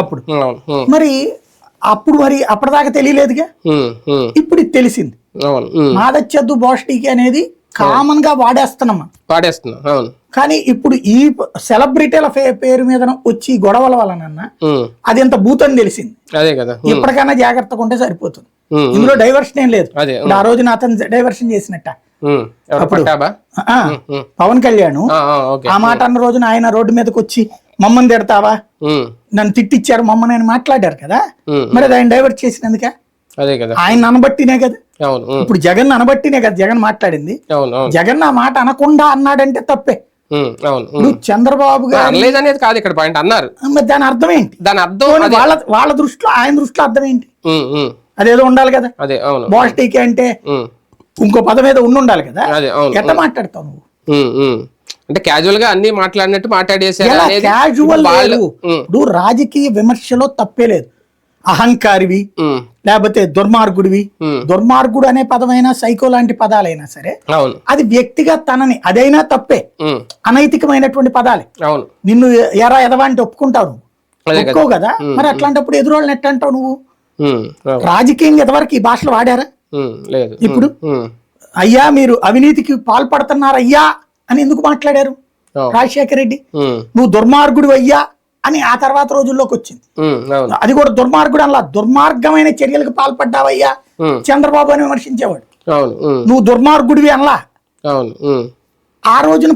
అప్పుడు. మరి అప్పుడు మరి అప్పటిదాకా తెలియలేదుగా? ఇప్పుడు ఇది తెలిసింది మాదచ్చద్దు బోస్టీకి అనేది కామన్గా వాడేస్తున్నాం అవును. కానీ ఇప్పుడు ఈ సెలబ్రిటీల పేరు మీద వచ్చి గొడవల వలన అది ఎంత భూతని తెలిసింది. అదే కదా. ఇప్పటికైనా జాగ్రత్తగా ఉంటే సరిపోతుంది. ఇందులో డైవర్షన్ ఏం లేదు. ఆ రోజున అతను డైవర్షన్ చేసినట్ట? ఉమ్, పవన్ కళ్యాణ్ ఆ మాట అన్న రోజున ఆయన రోడ్డు మీదకి వచ్చి మమ్మల్ని తిడతావా? నన్ను తిట్టిచ్చారు మమ్మల్ని అని మాట్లాడారు కదా? మరి అది ఆయన డైవర్ట్ చేసినందుక అదే కదా. ఆయన అనబట్టినే కదా. ఇప్పుడు జగన్ అనబట్టినే కదా జగన్ మాట్లాడింది. జగన్ ఆ మాట అనకుండా అన్నాడంటే తప్పే. ఇప్పుడు చంద్రబాబు గారు అనేది కాదు ఇక్కడ పాయింట్ అన్నారు. దాని అర్థం ఏంటి? దాని అర్థం వాళ్ళ వాళ్ళ దృష్టిలో ఆయన దృష్టిలో అర్థం ఏంటి? అదేదో ఉండాలి కదా. అదే అవును. బాస్టీకి అంటే ఇంకో పదం మీద ఉండి ఉండాలి కదా ఎట్లా మాట్లాడతావు నువ్వు. అంటే క్యాజువల్గా అన్ని మాట్లాడినట్టు మాట్లాడేసారు క్యాజువల్ ఇప్పుడు రాజకీయ విమర్శలో తప్పే లేదు. అహంకారివి లేకపోతే దుర్మార్గుడివి. దుర్మార్గుడు అనే పదమైనా సైకో లాంటి పదాలైనా సరే అది వ్యక్తిగా తనని అదైనా తప్పే. అనైతికమైనటువంటి పదాలే. నిన్ను ఎరా ఎదవా అంటే ఒప్పుకుంటావు అదే కదా. ఒప్పుకోవు కదా? మరి అట్లాంటప్పుడు ఎదురోళ్ళని ఎట్ట అంటావు నువ్వు? రాజకీయంగా ఎంతవరకు ఈ భాషలు వాడారా? ఇప్పుడు? అయ్యా మీరు అవినీతికి పాల్పడుతున్నారు అయ్యా అని ఎందుకు మాట్లాడారు? రాజశేఖర రెడ్డి? నువ్వు దుర్మార్గుడు అయ్యా అని ఆ తర్వాత రోజుల్లోకి వచ్చింది. అది కూడా దుర్మార్గుడు అలా దుర్మార్గమైన చర్యలకు పాల్పడ్డావయ్యా? చంద్రబాబు అని విమర్శించేవాడు. నువ్వు దుర్మార్గుడివి అనలా. ఆ రోజున